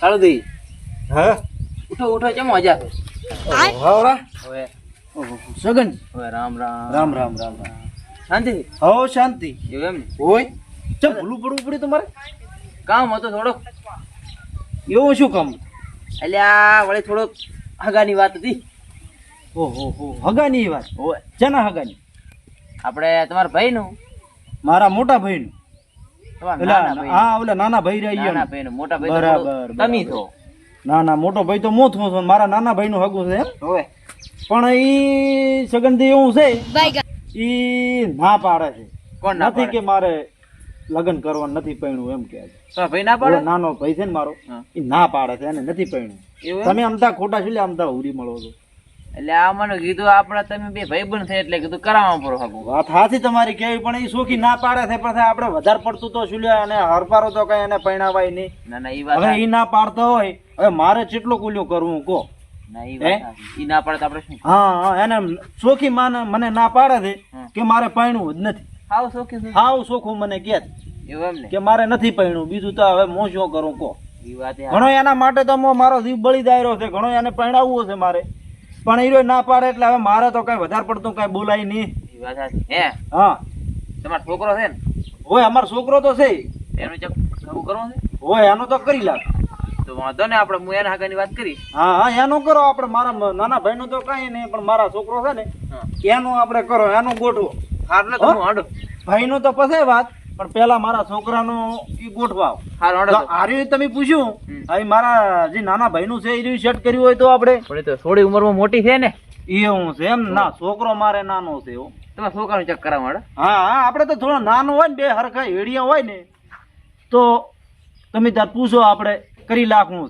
કાળુદી હા? ઉઠો ઉઠો ચમો હા હાવરા હવે સગન. હવે રામ રામ. રામ રામ રામ રામ. શાંતિ? હો શાંતિ. એવું એમ હોય ચમ ભૂલું પડવું પડ્યું તમારે? કામ હતો થોડોક. એવું શું કામ? અલ્યા વળી થોડોક હગાની વાત હતી. ઓહો હો હગાની વાત? ઓય. જેના હગાની? આપણે તમારા ભાઈનું. મારા મોટા ભાઈનું તમારા પેલા નાના ભાઈ હા ઓલા નાના ભાઈ રહ્યા નાના ઈ ભાઈનું મોટા ભાઈ બરાબર, તમે. ના ના મોટો ભાઈ તો મોત છો મારા નાના ભાઈનું હગું છે પણ ઈ સગનથી એવું છે ઈ ના પાડે છે. કોણ નથી કે મારે લગ્ન કરવાનું નથી પૈણું એમ કે ભાઈ ના પાડે? નાનો ભાઈ છે ને મારો. ઈ ના પાડે છે એને નથી પૈણું તમે અમતા ખોટા લે અમતા હુરી મળો છો. એટલે આ મને કીધું આપણે તમે બે ભાઈ બન થાય એટલે કીધું કરાવવા પર વાત હાથી તમારી કેવી પણ એ સોખી ના પાડે છે પણ આપણે વધારે પડતું તો શું અને હરપારો તો કઈ એને પૈણાવાય નહીં. ના ના એ વાત હવે ઈ ના પાડતો હોય હવે મારે કેટલું કુલ્યું કરવું કો ના ઈ વાત સાચી. ના પાડે આપણે શું? હા હા એને સોખી માને મને ના પાડે છે કે મારે પૈણું જ નથી. હાવ હાવ સોખું મને કે એમ કે મારે નથી પૈણું બીજું તો હવે હું શું કરું કો ઘણો એના માટે તો મારો જીવ બળી દાયરો છે ઘણો એને પૈણાવવો છે મારે. પણ એ રહ્યો ના પાડે એટલે હવે મારે તો કઈ વધારે પડતું કઈ બોલાય નહીં. હે? હા. તમારો છોકરો છે ને? હોય અમારો છોકરો તો છે. એનું ચક ખવું કરવું છે? હોય એનું તો કરી લાગ તો વાંધો ને આપણે હું એના હાગાની વાત કરીશ. હા હા એનું કરો. આપણે મારા નાના ભાઈનું તો કઈ નહીં પણ મારા છોકરો છે ને એનું આપણે કરો એનું ગોઠવો. હારું ને તો હું હાંડો. ભાઈનું તો પછી વાત. પણ પેલા મારા છોકરાનો ઈ ગોઠવાવ. હારું તમે પૂછ્યું? અહીં મારા જે નાના ભાઈનું છે એ રહ્યું સેટ કર્યું હોય તો આપણે? પણ એ તો થોડી ઉંમરમાં મોટી છે ને. એવું છે એમ? ના છોકરો મારે નાનો છે એવું તમારા છોકરાનું ચેક કરાવવા હાંડો. હા હા આપણે તો થોડો નાનો હોય ને બે હરખા હેડિયા હોય ને તો તમે તાર પૂછો આપણે કરી લાખું.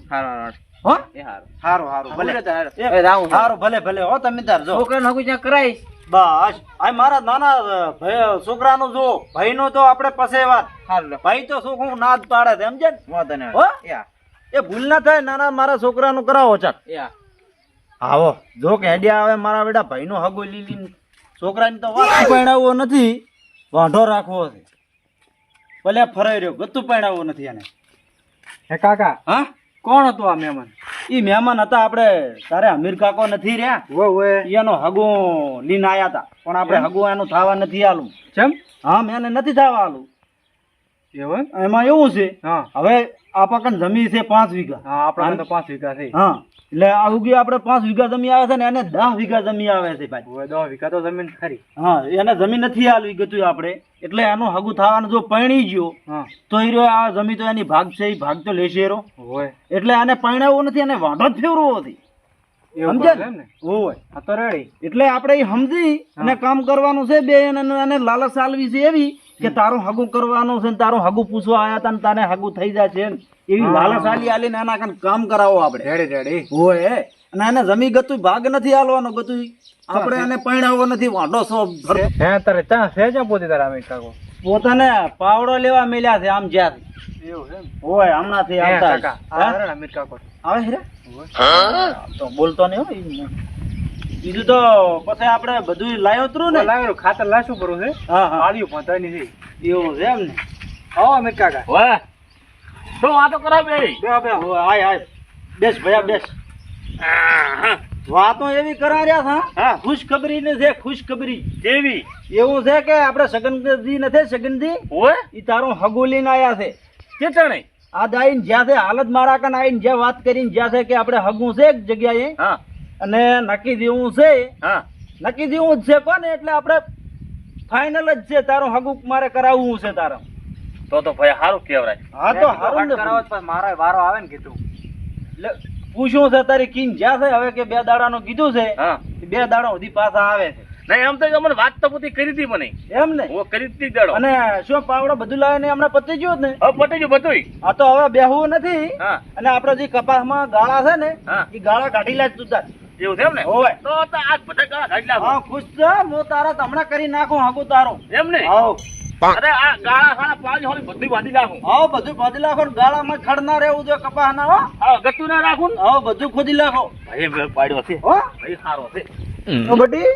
હો? એ હારું. સારું સારું ભલે. એ, એ. સારું ભલે ભલે હો તમે તાર છોકરા છોકરાનું ચેક કરાવીશ. બસ. આ મારા નાના ભાઈ છોકરાનું જો ભાઈનું તો આપણે પસે વાત. ભાઈ તો શું હું ના જ પાડે છે સમજે ને? હો? એ ભૂલ ના થાય નાના મારા છોકરાનું કરાવો ચાલ. આવો. જો કે હેડિયા આવે મારા બેટા ભાઈનું હગો લીલી છોકરાને તો વાત પહેણાવવો નથી. વાંઢો રાખવો છે. ભલે ફરાઈ રહ્યો ગતું પહેણાવવો નથી એને હે કાકા હા? કોણ હતું આ મહેમાન? ઈ મહેમાન હતા આપણે તારે અમીર કાકો નથી રહ્યા? વે એનો હગુ લીને આયા હતા. પણ આપણે હગુ એનું થવા નથી આલું. ચમ હા મેં નથી થવા આલું. એવું એમ? એવું છે હા. હવે આપા જમીન જમી છે પાંચ વીઘા. હા આપણા પાંચ વીઘા છે. હા. એટલે આ ઉગી આપણે પાંચ વીઘા જમીન આવે છે ને એને દસ વીઘા જમીન આવે છે ભાઈ. દસ વીઘા તો જમીન ખરી. હા એને જમીન નથી આલવી ગતું આપણે. એટલે એનું હગું થવાનું જો પૈણી ગયો તો એ આ જમીન તો એની ભાગ છે એ ભાગ તો લેશે હોય. એટલે આને પૈણાવવો નથી એને વાંધો જ ફેરવો નથી. એટલે આપણે સમજી અને કામ કરવાનું છે બે અને લાલચ આલવી છે એવી કે તારું હગું કરવાનું છે ને તારું હગું પૂછવા આવ્યા હતા ને તારે હગું થઈ જાય છે એવી. લાલચ આલી આલીને એના કાન કામ કરાવો આપણે. Ready ready. હોય. અને એને જમી ગતું ભાગ નથી આલવાનો ગતું. આપણે એને પૈણાવો નથી વાંધો સો હે તારે ચા છે જ પોતે તારા અમિત કાકો? પોતાને પાવડો લેવા મેલ્યા છે આમ જ્યાં એવું હોય હમણાંથી આવતા કાકા. હે? આ કાકો. આવે છે રે? તો બોલતો નહીં હો ઈ. બીજું તો પછી આપણે બધું લાયો તરું ને. લાવેલું ખાતર લાશું પડું છે હા હા. પાડ્યું છે એવું છે એમ ને? આવો અમિત કાકા. વાહ શું વાતો કરા બે બે બે આય આય. બેસ ભયા બેસ. વાતો એવી કરા રહ્યા હા. ખુશખબરી ને છે ખુશખબરી. કેવી? એવું છે કે આપણે સગનજી નથી સગનજી? ઓય ઈ તારો હગું લઈને આયા છે. ચેતણે આ દાઈન જ્યાં છે હાલત મારા કન આઈને જ્યાં વાત કરીને જ્યાં છે કે આપણે હગું છે એક જગ્યાએ હા. અને નક્કી દેવું છે હા. નક્કી દેવું જ છે કોને? એટલે આપણે ફાઇનલ જ છે તારું હગું મારે કરાવવું છે તારે. તો તો ભાઈ સારું કહેવાય. હા તો સારું ને કરાવો પણ મારો વારો આવે ને કીધું. એટલે પૂછ્યું છે તારી કિંગ જ્યાં છે? હવે કે બે દાડાનો કીધું છે હા. બે દાડા સુધી પાછા આવે છે. નહીં એમ તો અમને વાત તો બધી કરી હતી મને. એમ ને? હું કરી હતી દાડો. અને શું પાવડો બધું લાવે ને હમણાં પતી ગયું જ ને? હવે પતી ગયું બધુંય. આ તો હવે બેહવું નથી. અને આપડે જે કપાસમાં ગાળા છે ને એ ગાળા કાઢી લાજ તું તાર. એવું છે એમ ને? હોય. તો આજ બધા ગાળા કાઢી નાખો. હા ખુશ છે. હું તારા હમણાં કરી નાખું હાકું તારું. એમ ને? હા અરે આ ગાળા ખાના પાંચ હોળી બધું બાંધી નાખું. હા બધું બાંધી નાખો ગાળા માં ખડ ના રહેવું જોઈએ કપા ના હો. હા ગતું ના રાખું હા બધું ખોદી નાખો. ભાઈ પાડ્યો છે. હો. ભાઈ સારો છે. તો બટી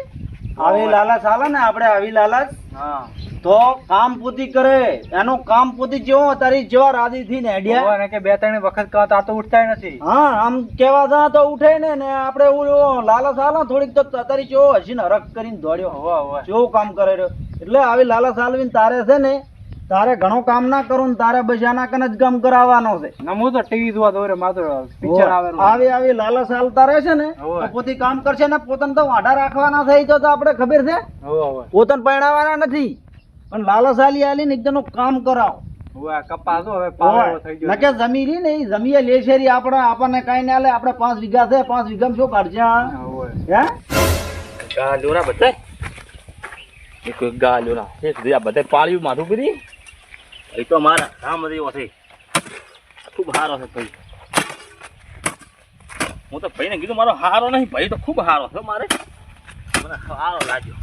આવી લાલચ હાલે ને આપણે આવી લાલચ હા. તો કામ પૂતી કરે. એનું કામ પૂતી જેવો તારી જેવા રાજી થી ને હેડ્યા. ઓવે ને કે બે ત્રણ વખત કહો તો ઉઠતા તો નથી. હા આમ કેવા જા તો ઉઠે ને ને આપણે ઓલું લાલચ હાલે થોડીક તો તારી જેવો હસીને હરખ કરીને દોડ્યો. હવા હવા. જેવું કામ કરે રહ્યો. એટલે આવી લાલચ હાલવીને તારે છે ને તારે ઘણું કામ ના કરું ને તારે બસ આના કને જ કામ કરાવવાનો છે. હું તો ટીવી જોવા દોરે માત્ર પિક્ચર આવે આવી આવી લાલચ હાલતા રહેશે ને. તો પોતે કામ કરશે ને પોતાને તો વાઢા રાખવાના થઈ તો તો આપણે ખબર છે. પોતાને પરણાવવાના નથી. પણ લાલચ હાલી ને એકદમ કામ કરાવો. હોવે આ કપાસ હો, હવે થઈ ગયો નકે જમી રહી ને એ જમીએ લેશે આપણે આપણને કઈ ના લે આપણે પાંચ વીઘા છે પાંચ વીઘામાં શું કાઢશે આ? હોવે હે? બધા એક ગાલ્યોના એક બધા પાળ્યું માથું પીધી? એ તો મારા કામ એવો છે. ખૂબ સારો છે ભાઈ. હું તો ભાઈને કીધું, મારો હારો નહીં, ભાઈ તો ખૂબ સારો છે મારે. મને સારો લાગ્યો.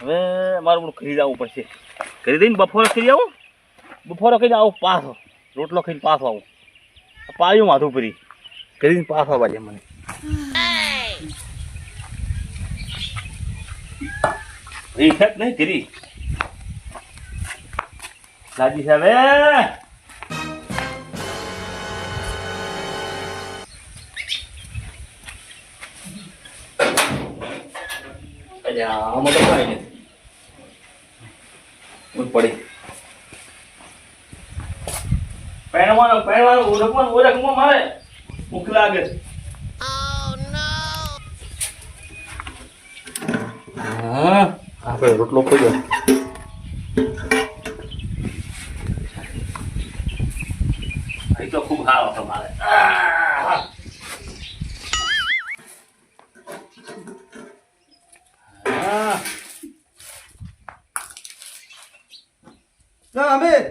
હવે મારું બધું ખરીદ આવવું પડશે. ખરીદીને બફોરો કરી આવું? બફોરો કરીને આવું પાછો. રોટલો ખાઈને પાછો આવું. પાળ્યું માથું પરી કરીને પાછો વાજે મને. રીખત નહીં કરી. લાજી સાહેબ આમાં તો કાંઈ નથી. ઊંઘ પડી. પહેરવાનો પહેરવાનો ઓળખવાનું, ઓળખમાં મારે. ભૂખ લાગે હા આપણે રોટલો ખોજો તો ખૂબ ના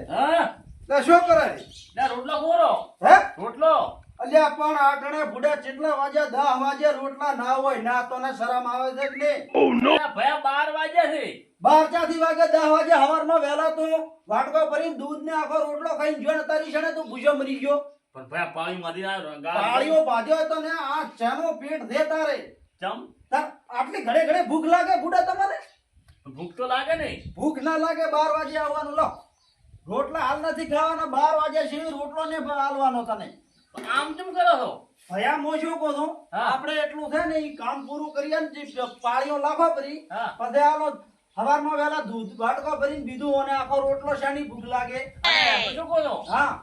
હા? ના શું કરે? ના રોટલો ખોરો હે? રોટલો? અલ્યા પણ આટણે બુડા કેટલા વાગ્યા દહ વાગ્યા રોટલા ના હોય ના તો ને શરમ આવે છે કે નહીં ના ભયા બાર વાગ્યા છે બાર ચાથી વાગે હવારમાં વહેલા તો વાટકો ભરીને દૂધ ને આખો રોટલો ખાઈને જો ને તારી શણે તું ભૂજો મરી ગયો. પણ ભાઈ પાણી મારી ના બાંધ્યો હોય તો ને આ ચાનો પેટ દે તારે? ચમ? તાર આટલી ઘડે ઘડે ભૂખ લાગે બુડા તમારે? ભૂખ તો લાગે ને. ભૂખ ના લાગે બાર વાગે આવવાનું. લો રોટલા હાલ નથી ખાવાના બાર વાગ્યા સિવાય રોટલો ને હાલવાનો તને. આમ કેમ કરો છો? ભયા મોજો કો છો? આપણે એટલું થાય ને એ કામ પૂરું કરીએ ને પાળીઓ લાખો ભરી પછી આલો સવારમાં વેલા દૂધ વાટકો ભરીને દીધું અને આખો રોટલો શાની ભૂખ લાગે. શું કહો હા.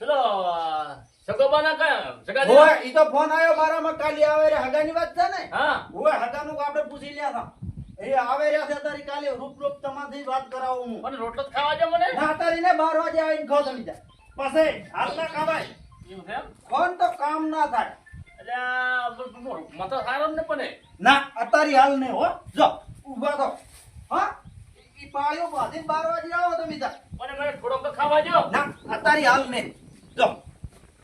પેલો સગોબાના કયા સગા ઓય ઈ તો ફોન આવ્યો મારામાં કાલી આવે રે હગાની વાત છે ને? હા. ઓય હગાનું આપણે પૂછી લ્યા હતા. એ આવે રહ્યા છે તારી કાલે રૂપ રૂપ તમાથી વાત કરાવું હું. મને રોટલો જ ખાવા દે મને? ના તારી ને બાર વાગે આવીને ખાવ તમે જા પછી હાલ ના ખાવાય. એવું છે ફોન તો કામ ના થાય. એટલે મતો સારો ને પણ ના અતારી હાલ ને હો. જો ઊભા તો હા? ઈ પાળીઓ બાંધીને બાર વાગે આવો તમે જા મને મને થોડોક તો ખાવા દો ના અતારી હાલ નહીં. જો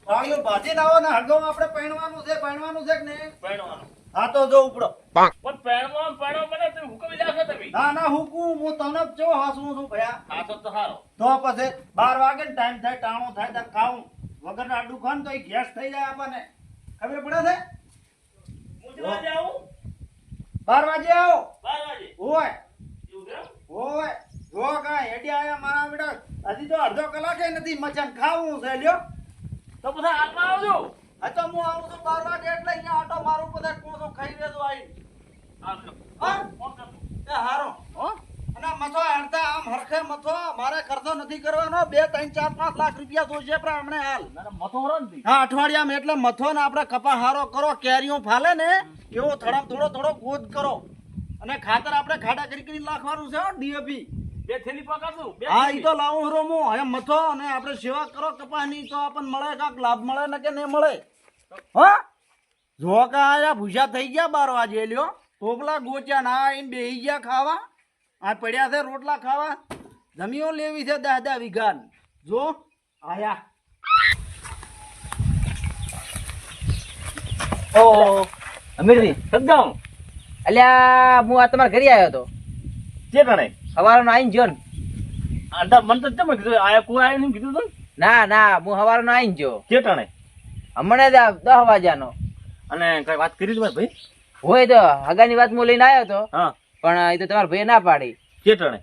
પાળીઓ બાંધીને આવો ને હગો આપણે પહેણવાનું છે પહેણવાનું છે કે નહીં? પહેરવાનું. હા તો જો ઉપડો. પણ પહેરવા પહેરવા મને તમે હુકમ લાગો તમે. ના ના હું હું તમને જો હાસું છું ભયા. આ તો તો સારો તો પછી બાર વાગે ટાઈમ થાય ટાણો થાય તો ખાવું વગર આડું ખાન તો ગેસ થઈ જાય આપણને. ખબર પડે છે? હું જવા જાઉં બાર વાગે આવો. બાર વાગે. ઓય? ઓય જો કા હેડી આયા મારા બેટા હજી તો અડધો કલાકે નથી મચાન ખાવું છે લ્યો. તો પછી હાલમાં આવજો. હા તો હું આવું છું બાર વાગે એટલે અહીંયા આટો મારું બધા કોસો ખાઈ લેજો એ હારો. હો? અને મથો હડતા આમ હરખે મથો મારે ખર્ચો નથી કરવાનો બે ત્રણ ચાર પાંચ લાખ રૂપિયા જોઈશે પણ હમણે હાલ. મથો હા અઠવાડિયામાં એટલે મથો ને આપણે કપા હારો કરો કેરીઓ ફાલે ને એવો થોડો થોડો થોડો ગોદ કરો. અને ખાતર આપણે ખાડા કરી કરી નાખવાનું છે ડીએપી બે થેલી પકડશું હા. ઈ તો લાવું રોમો. હવે મથો અને આપણે સેવા કરો કપાસની તો આપણને મળે કાંક લાભ મળે ને કે નહીં મળે? હા? જો કે આયા ભૂસા થઈ ગયા બાર વાગે લ્યો. ઢોકલા ગોચ્યા ના આવીને બેહી ગયા ખાવા. આ પડ્યા છે રોટલા ખાવા. જમીઓ લેવી છે દહ દહ વીઘા જો આયા. ઓ અમીરજી સદગામ અલ્યા હું આ તમારા ઘરે આવ્યો હતો. જે તને સવારનો આવીને જો ને. આંટા મન તો ચમ કીધું? આ કોઈ આયા નહીં કીધું તું ના? ના હું સવારનો આવીને જો જે તને હમણાં જ દસ વાગ્યાનો. અને કઈ વાત કરી તમારે ભાઈ? હોય તો હગાની વાત હું લઈને આવ્યો હતો. હા. પણ એ તો તમારા ભાઈ ના પાડી. ચેટણે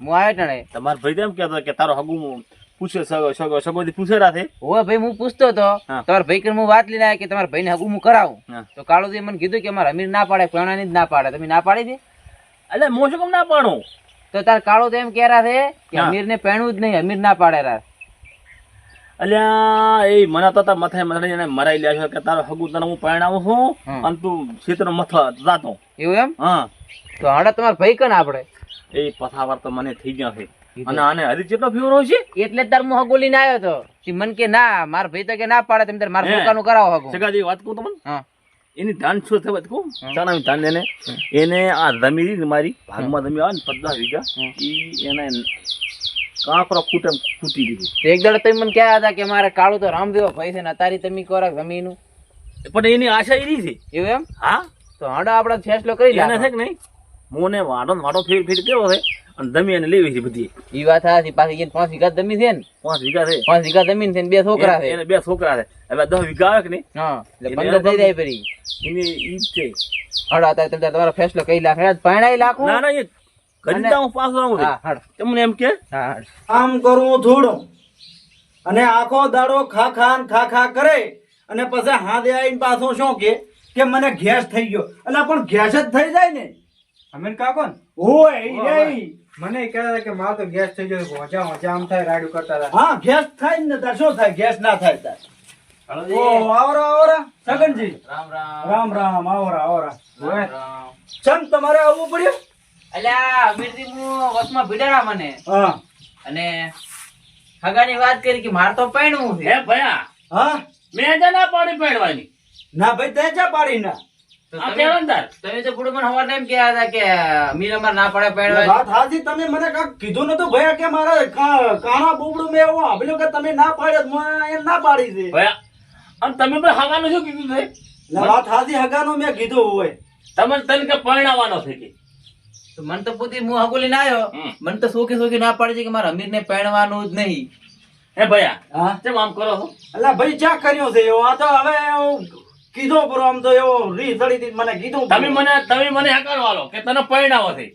હું આવ્યો ટણે. તમારા ભાઈ તો એમ કહેતો કે તારો હગું પૂછે સગો સગો સગોથી પૂછે રાતે? હોય ભાઈ હું પૂછતો હતો. તમારા ભાઈ કે હું વાત લઈને આવ્યો કે તમારા ભાઈને હગું હું કરાવું. તો તો કાળુજી મને કીધું કે મારા અમીર ના પાડે પ્રણાની જ ના પાડે. તમે ના પાડી દે? એટલે હું શું કેમ ના પાડું? તો તાર કાળો તો એમ કહેરા છે કે હા. અમીર ને પહેણવું જ નહીં અમીર ના પાડે રા અલ્યા એ મને તો તાર મથાય મથાઈ એને મરાઈ લ્યા છે કે તારો હગું તને હું પરણાવું છું. અને તું ક્ષેત્ર મથા જાતો. એવું એમ? હા. તો હડા તમારા ભાઈ કને આપણે. એ પથાવાર તો મને થઈ ગયા છે. અને આને હજી કેટલો ફેવરો છે એટલે તાર હું હગો લઈને આવ્યો તો. મન કે ના માર ભાઈ તો કે ના પાડે તમે તાર મારા. કરાવો હગો. સગાજી વાત કહું તમને? હા. એની ધાન શું થવા કહું ચાણાવી ધાન એને? એને આ જમી મારી ભાગમાં જમી આવે ને પચાસ વીઘા એ એને કાંકરો ફૂટે ફૂટી દીધું. એક દાડે તમે મને કહેતા હતા કે મારે કાળું તો રામદેવો ભાઈ છે ને તારી તમે કરો જમીનું પણ એની આશા એ રહી છે. એવું એમ? હા. તો હાડા આપણે ફેસલો કરી એને લે છે કે નહીં? મોને વાડો ને વાડો ફેર ફેર કેવો છે. અને જમીન એને લેવી છે બધી. ઈ વાત સાચી પાછી એને પાંચ વીઘા જમીન છે ને? પાંચ વીઘા છે. પાંચ વીઘા જમીન છે ને બે છોકરા છે. એને બે છોકરા છે. હવે દસ વીઘા આવે કે નહીં? હા એટલે પંદર થઈ જાય ફરી એની ઈ છે હડા તારે તમે તમારો ફેસલો કઈ લાખ હેડ પરણાઈ લાખો. ના ના એ કરી દઉં પાછો આવું હા હડ તમને એમ કે? હા આમ કરવું થોડું અને આખો દાડો ખા ખા ને ખા ખા કરે. અને પછી હાથે આવીને પાછો શું કે? કે મને ગેસ થઈ ગયો. એટલે પણ ગેસ જ થઈ જાય ને. અમીર કાકો ને? હોય. મને કહેતા હતા કે મારો તો ગેસ થઈ ગયો હોજા હોજા આમ થાય રાડું કરતા હતા. હા ગેસ થાય ને તાર શું થાય? ગેસ ના થાય તાર. ઓ આવરા આવરા. સગનજી રામ રામ. રામ રામ આવરા આવરા. ચમ તમારે આવવું પડ્યું? અલ્યા અમીરજી હું વસમાં ભીડાણા મને. હા. અને હગાની વાત કરી કે મારે તો પરણવું હે ભયા હા? મેં જ ના પાડી પહેરવાની ના ભાઈ તે ચા પાડી ના તમે- તો પૂરું મને હવારના એમ કહેતા હતા કે અમીર અમારે ના પડે પરણવા વાત હાજી તમે મને કાંઈક કીધું નતું ભયા કે મારે કાણા બોબડું મેં એવું સાંભળ્યું કે તમે ના પાડ્યો તો મેં એમ ના પાડી છે ભયા અને તમે પણ હવાનું શું કીધું છે? વાત હાજી હગાનું મેં કીધું હોય. તમે તને કે પરણાવવાનો છે કે? તો મને તો પોતે હું હગો લઈને આવ્યો મને તો સોખી સોખી ના પાડી છે કે મારા અમીર ને પહેરવાનું જ નહીં. હે ભયા હા? કેમ આમ કરો છો? એટલે ભાઈ ચા કર્યો છે? આ તો હવે કીધો પૂરો આમ તો એવો રી સડી મને કીધું તમે મને તમે મને હકારો આલો કે તને પરિણામો થઈ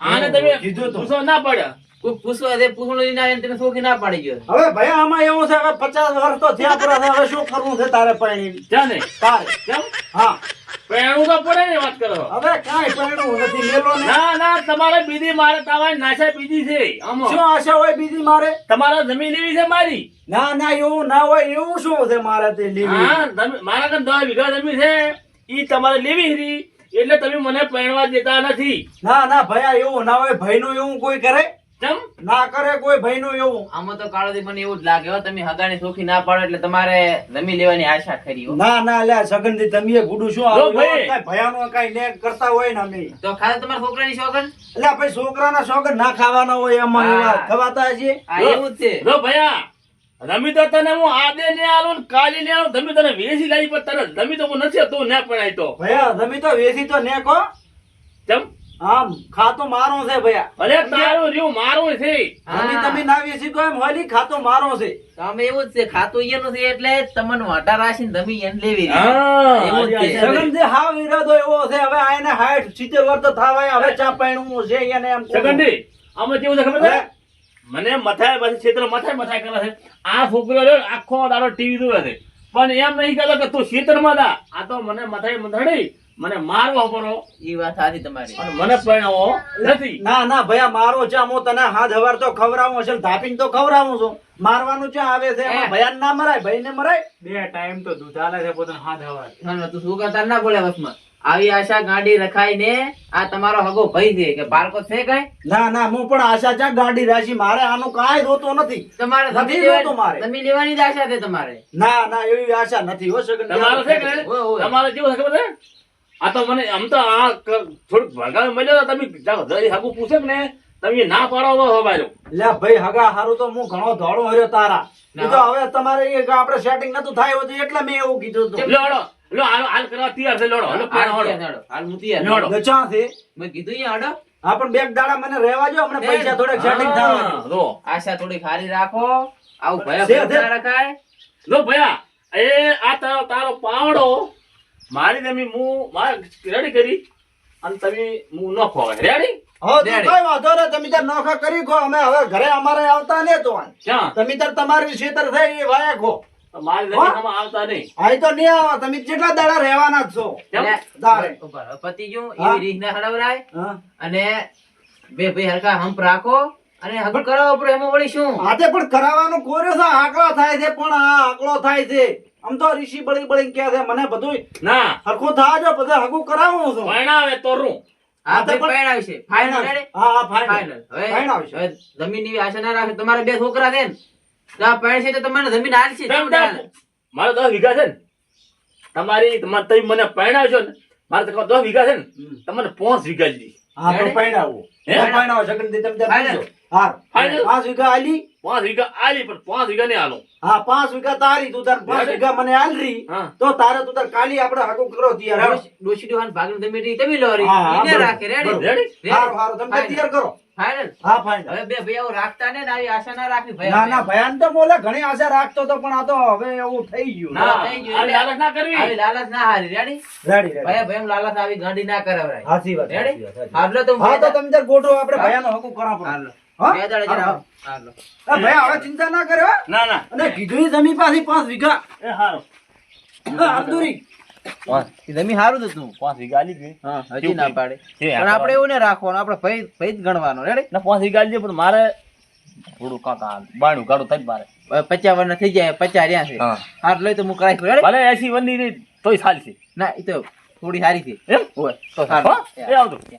આને તમે કીધું તો. ના પડ્યા કોઈ પૂછવા દે આવે તમે સોખી ના પાડી ગયો. હવે ભાઈ આમાં એવું છે હવે પચાસ વર્ષ તો થયા હવે શું કરવું છે તારે પરણી ત્યાં તારે. કેમ? હા. પરણવું તો પડે ને વાત કરો. હવે કાંઈ નથી ના. ના તમારે બીજી મારે તમારી નાશા બીજી છે. શું આશા હોય બીજી મારે? તમારે જમીન લેવી છે મારી? ના ના એવું ના હોય એવું શું છે મારે તે લેવી મારા કાન દસ વીઘા જમીન છે. ઈ તમારે લેવી હતી. એટલે તમે મને પરણવા દેતા નથી. ના ના ભયા એવું ના હોય ભાઈનું એવું કોઈ કરે? કેમ ના કરે કોઈ ભાઈનું એવું. આમાં તો કાળોથી મને એવું જ લાગે હો તમે હગાની સોખી ના પાડો એટલે તમારે જમી લેવાની આશા ખરી ના ના લે સગનજી તમે ગુડું શું જો આવું ભાઈ. કાંઈ ભયાનું કરતા હોય ને અમે. તો ખાલી તમારા છોકરાની શોખન એટલે ભાઈ છોકરાના શોખ ના ખાવાના હોય એમાં એવા ખવાતા છે આ એવું જ છે. જો ભયા રમી તો તને હું આદે ને આલો ને કાલે ને આલું તમે તને વેસી લાવી પણ તને રમી તો હું નથી તું ના પડાય તો. ભયા તમે તો વેસી તો ને કેમ આમ ખાતો મારો છે ભયા. ભલે તારું રહ્યું મારું છે. તમે તમે ના વેસી તો એમ હોય ખાતો મારો છે. તમે એવું જ છે ખાતું એનું છે એટલે તમને વાટા રાશી તમે એને લેવી હા, એવું જ છે. આ સગનજી હાવ ઈરાદો એવો છે હવે આને હાઈટ સિત્તેર વર્ષ તો થાવાય હવે ચા પાણું છે એને એમ. સગનજી, આમાં કેવું છે ખબર છે? મને મથાય પછી ક્ષેત્ર મથાય મથાય કરે છે. આ છોકરો આખો દાડો ટીવી જોવે છે. પણ એમ નહીં કહેતો કે તું ક્ષેત્રમાં દા આ તો મને મથાય મથાડી મને મારવા પડો એ વાત સાચી તમારી. અને મને પરણાવો નથી. ના ના ભયા મારો છે હું તને હાથ હવાર તો ખવડાવું છે ધાપીને તો ખવડાવું છું. મારવાનું ચા આવે છે? ભયા ના મરાય ભાઈ ને મરાય? બે ટાઈમ તો દૂધ આલે છે પોતાનો હાથ હવાર. ના, ના, તું શું કરતા? ના બોલે વસમાં. આવી આશા ગાડી રખાઈને આ તમારો હગો ભાઈ છે કે બાળકો છે કઈ? ના ના હું પણ આશા ચા ગાડી રાશી મારે આનું કાંઈ રોતો નથી. તમારે નથી જમી મારે. લેવાની- લેવાની જ આશા છે તમારે. ના ના એવી આશા નથી હો સગન તમારો છે. તમારે કેવું છે ખબર છે? આ તો મને આમ તો આ થોડુંક ભગાડ મળ્યો તમે જરી પૂછે ને તમે ના પાડો તો હવાયો લે. ભાઈ હગા હારું તો હું ઘણો ધોળો હર્યો તારા. એ તો હવે તમારે એ આપણે સેટિંગ નતું થાય હોતું એટલે મેં એવું કીધું હતું લો હળો લો હાલ હાલ કરવા તૈયાર છે. લોડો હલો હાલ. પાડો હળો હાલ હું તૈયાર. હેડો. ગચા છે મેં કીધું ઈ હાડો. હા પણ બે દાડા મને રહેવા જો હમણાં પૈસા થોડેક સેટિંગ થવા જો આશા થોડી ખારી રાખો. આવું ભયા ભયા રખાય લો ભયા. એ આ તારો તારો પાવડો મારી તમે હું મારે રેડી કરી અને તમે હું ન ખોવાય. રેડી હો તો ડેડી. કઈ વાંધો નહીં. તમે તાર નોખા કરી ખો. અમે હવે ઘરે અમારે આવતા ને તો તમે તાર તમારી ખેતર થઈ એ વાયા ખો. મારી જમીન આમાં આવતા નહીં. આઈ તો નહીં આવો. તમે કેટલા દાડા રહેવાના જ છો? કેમ? એટલે તારે. ઊભા રહો. પતિ ગયું. એ એવી રીત ના હડાવરાય. હા. અને બે ભાઈ હરકા હંપ રાખો અને હગું કરાવો પડે એમાં વળી શું? આજે પણ કરાવવાનું કોર્યો છે. આંકડો થાય છે પણ આ આકડો થાય છે. આમ તો ઋષિ બળી બળી કે છે મને બધું ના. હરખું થાજો પછી હકુ કરાવું છું. પરણાવે તો રૂ. આ તો. હા ફાઇનલ આશા ના રાખે. તમારે બે છોકરા છે ને. તો આ પરણશે તો તમને જમીન કેમ ના મારે દસ વીઘા છે ને. તમારી તમે મને પરણાવજો ને. મારે તો દસ વીઘા છે ને. તમને પાંચ વીઘા લીધી. હા તો? પરણાવું. હે? તમે પાંચ વીઘા આલી. પાંચ વીઘા આલી પણ પાંચ વીઘા નહીં આલો. હા પાંચ વીઘા તારી તું તાર પાંચ? વીઘા મને આલરી હા. તો તારે તું તાર કાલી આપણે હગું કરો તૈયાર ડોશી- ડોશી ડોહાને તમે રી- તમે લો રી. હા, હા, ઈને બરોબર, રાખે રેડી રેડી? હારું હારું તમે તૈયાર કરો. Final. હા ફાઇનલ હવે બે ભાઈઓ રાખતા ને ને આવી આશા ના રાખવી ભાઈ ના ના ભયાન તો બોલે ઘણી આશા રાખતો તો પણ આ તો હવે એવું થઈ ગયું. ના થઈ ગયું આવી ના કરવી? આવી લાલચ ના હારી રેડી રેડી રેડી ભાઈ ભાઈ લાલચ આવી ગાડી ના કરાવરાય. સાચી વાત રેડી. હાલો તો હા તો તમે તાર ગોઠવો આપણે ભયાનો હકુમ કરા પડે. હવે ચિંતા ના કર્યો ના ના. અને કીધું જમીન પાછી પાંચ વીઘા. એ હારો. અબ્દુરી જમી હારું હતું. પાંચ વીઘા આલી ગઈ હજી ના પાડે. પણ આપણે એવું ને રાખવાનું. આપણે ભાઈ ભાઈ જ ગણવાનું. રેડી ના પાંચ વીઘા આલી પણ મારે થોડું કાકા બાણું કાઢું થાય મારે. પચાસ વન થઈ જાય પચાસ રહ્યા છે. હા. હાર લઈ તો હું કરાવી ભલે એસી વનની ની તોય છે. ના એ તો થોડી સારી છે. એમ? તો સારું. એ આવજો.